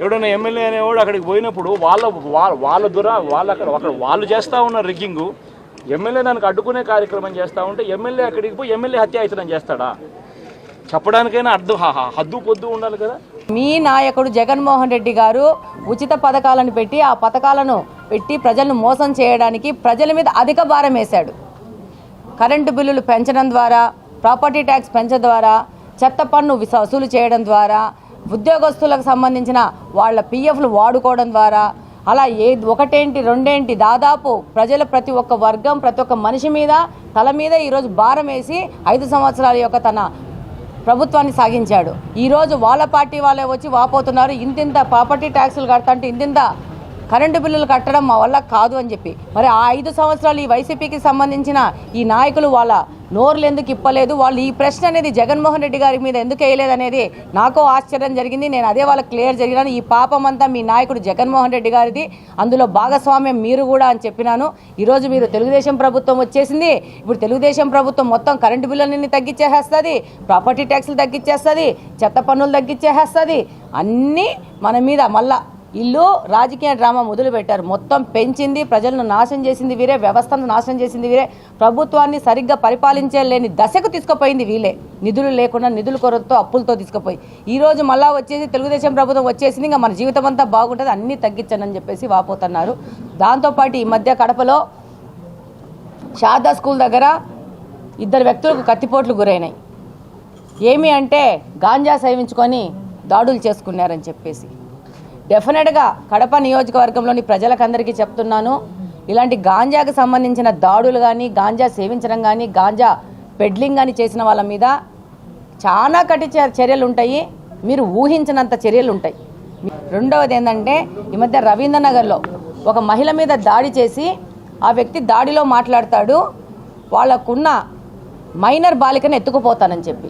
ఎవడైనా ఎమ్మెల్యే అనేవాడు అక్కడికి పోయినప్పుడు వాళ్ళ వాళ్ళ వాళ్ళ వాళ్ళు అక్కడ అక్కడ వాళ్ళు చేస్తూ ఉన్న రిగ్గింగు ఎమ్మెల్యే దానికి అడ్డుకునే కార్యక్రమం చేస్తూ ఉంటే ఎమ్మెల్యే అక్కడికి పోయి ఎమ్మెల్యే హత్యాయత్నం చేస్తాడా? చెప్పడానికైనా అడ్డు హద్దు పొద్దు ఉండాలి కదా. మీ నాయకుడు జగన్మోహన్ రెడ్డి గారు ఉచిత పథకాలను పెట్టి ఆ పథకాలను పెట్టి ప్రజలను మోసం చేయడానికి ప్రజల మీద అధిక భారం వేశాడు. కరెంటు బిల్లులు పెంచడం ద్వారా ప్రాపర్టీ ట్యాక్స్ పెంచడం ద్వారా చెత్త పన్ను వసూలు చేయడం ద్వారా ఉద్యోగస్తులకు సంబంధించిన వాళ్ళ పిఎఫ్లు వాడుకోవడం ద్వారా అలా ఏ ఒకటేంటి రెండేంటి దాదాపు ప్రజల ప్రతి ఒక్క వర్గం ప్రతి ఒక్క మనిషి మీద తల మీద ఈరోజు భారం వేసి ఐదు సంవత్సరాల యొక్క తన ప్రభుత్వాన్ని సాగించాడు. ఈరోజు వాళ్ళ పార్టీ వాళ్ళే వచ్చి వాపోతున్నారు ఇంతింత ప్రాపర్టీ ట్యాక్సులు కడతంటే ఇంతింత కరెంటు బిల్లులు కట్టడం మా వల్ల కాదు అని చెప్పి. మరి ఆ ఐదు సంవత్సరాలు ఈ వైసీపీకి సంబంధించిన ఈ నాయకులు వాళ్ళ నోర్లు ఎందుకు ఇప్పలేదు? వాళ్ళు ఈ ప్రశ్న అనేది జగన్మోహన్ రెడ్డి గారి మీద ఎందుకు వేయలేదు అనేది నాకు ఆశ్చర్యం జరిగింది. నేను అదే వాళ్ళకి క్లియర్ జరిగినాను. ఈ పాపం అంతా మీ నాయకుడు జగన్మోహన్ రెడ్డి గారిది. అందులో భాగస్వామ్యం మీరు కూడా అని చెప్పినాను. ఈరోజు మీరు తెలుగుదేశం ప్రభుత్వం వచ్చేసింది. ఇప్పుడు తెలుగుదేశం ప్రభుత్వం మొత్తం కరెంటు బిల్లులన్నీ తగ్గించేసేస్తుంది ప్రాపర్టీ ట్యాక్స్లు తగ్గించేస్తుంది చెత్త పన్నులు తగ్గించేసేస్తుంది అన్నీ మన మీద మళ్ళా ఇల్లు రాజకీయ డ్రామా మొదలు పెట్టారు మొత్తం పెంచింది ప్రజలను నాశనం చేసింది వీరే వ్యవస్థను నాశనం చేసింది వీరే. ప్రభుత్వాన్ని సరిగ్గా పరిపాలించలేని దశకు తీసుకుపోయింది వీళ్ళే. నిధులు లేకుండా నిధుల కొరతతో అప్పులతో తీసుకుపోయి. ఈ రోజు మళ్ళా వచ్చేసి తెలుగుదేశం ప్రభుత్వం వచ్చేసింది ఇంకా మన జీవితం అంతా బాగుంటుంది అన్నీ తగ్గించండి అని చెప్పేసి వాపోతున్నారు. దాంతోపాటు ఈ మధ్య కడపలో శారదా స్కూల్ దగ్గర ఇద్దరు వ్యక్తులకు కత్తిపోట్లు గురైనాయి. ఏమి అంటే గాంజా సేవించుకొని దాడులు చేసుకున్నారని చెప్పేసి. డెఫినెట్గా కడప నియోజకవర్గంలోని ప్రజలకందరికీ చెప్తున్నాను. ఇలాంటి గాంజాకు సంబంధించిన దాడులు కానీ గాంజా సేవించడం కానీ గాంజా పెడ్లింగ్ కానీ చేసిన వాళ్ళ మీద చాలా కఠి చర్యలు ఉంటాయి మీరు ఊహించినంత చర్యలు ఉంటాయి రెండవది ఏంటంటే ఈ మధ్య రవీంద్రనగర్లో ఒక మహిళ మీద దాడి చేసి ఆ వ్యక్తి దాడిలో మాట్లాడతాడు. వాళ్ళకున్న మైనర్ బాలికను ఎత్తుకుపోతానని చెప్పి.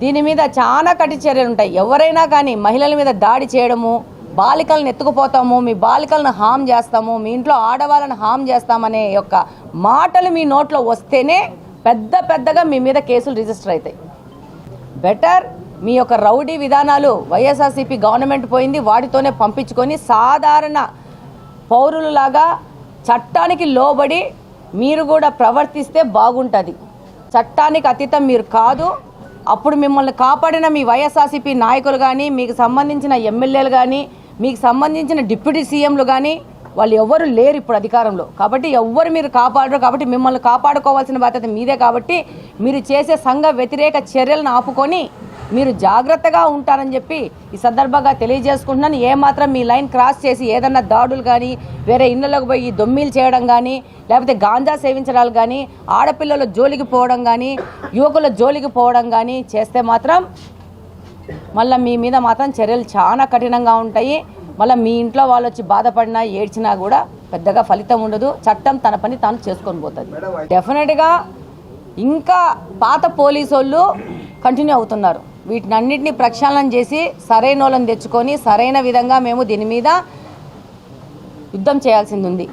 దీని మీద చాలా కఠి చర్యలు ఉంటాయి. ఎవరైనా కానీ మహిళల మీద దాడి చేయడము బాలికలను ఎత్తుకుపోతాము మీ బాలికలను హామ్ చేస్తాము మీ ఇంట్లో ఆడవాళ్ళని హామ్ చేస్తామనే యొక్క మాటలు మీ నోట్లో వస్తేనే పెద్ద పెద్దగా మీ మీద కేసులు రిజిస్టర్ అవుతాయి. బెటర్ మీ యొక్క రౌడీ విధానాలు వైఎస్ఆర్సీపీ గవర్నమెంట్ పోయింది వాటితోనే పంపించుకొని సాధారణ పౌరులలాగా చట్టానికి లోబడి మీరు కూడా ప్రవర్తిస్తే బాగుంటుంది. చట్టానికి అతీతం మీరు కాదు అప్పుడు మిమ్మల్ని కాపాడిన మీ వైఎస్ఆర్సీపీ నాయకులు కానీ మీకు సంబంధించిన ఎమ్మెల్యేలు కానీ మీకు సంబంధించిన డిప్యూటీ సీఎంలు కానీ వాళ్ళు ఎవ్వరు లేరు ఇప్పుడు అధికారంలో. కాబట్టి ఎవ్వరు మీరు కాపాడరు. కాబట్టి మిమ్మల్ని కాపాడుకోవాల్సిన బాధ్యత మీదే. కాబట్టి మీరు చేసే సంఘ వ్యతిరేక చర్యలను ఆపుకొని మీరు జాగ్రత్తగా ఉంటారని చెప్పి ఈ సందర్భంగా తెలియజేసుకుంటున్నాను. ఏమాత్రం మీ లైన్ క్రాస్ చేసి ఏదన్నా దాడులు కానీ వేరే ఇళ్ళలోకి పోయి దొమ్మిలు చేయడం కానీ లేకపోతే గాంజా సేవించడాలు కానీ ఆడపిల్లల జోలికి పోవడం కానీ యువకుల జోలికి పోవడం కానీ చేస్తే మాత్రం మళ్ళీ మీ మీద మాత్రం చర్యలు చాలా కఠినంగా ఉంటాయి. మళ్ళీ మీ ఇంట్లో వాళ్ళు వచ్చి బాధపడినా ఏడ్చినా కూడా పెద్దగా ఫలితం ఉండదు. చట్టం తన పని తాను చేసుకొని పోతుంది. డెఫినెట్గా ఇంకా పాత పోలీసు వాళ్ళు కంటిన్యూ అవుతున్నారు. వీటిని అన్నింటినీ ప్రక్షాళన చేసి సరైన వాళ్ళని తెచ్చుకొని సరైన విధంగా మేము దీని మీద యుద్ధం చేయాల్సింది ఉంది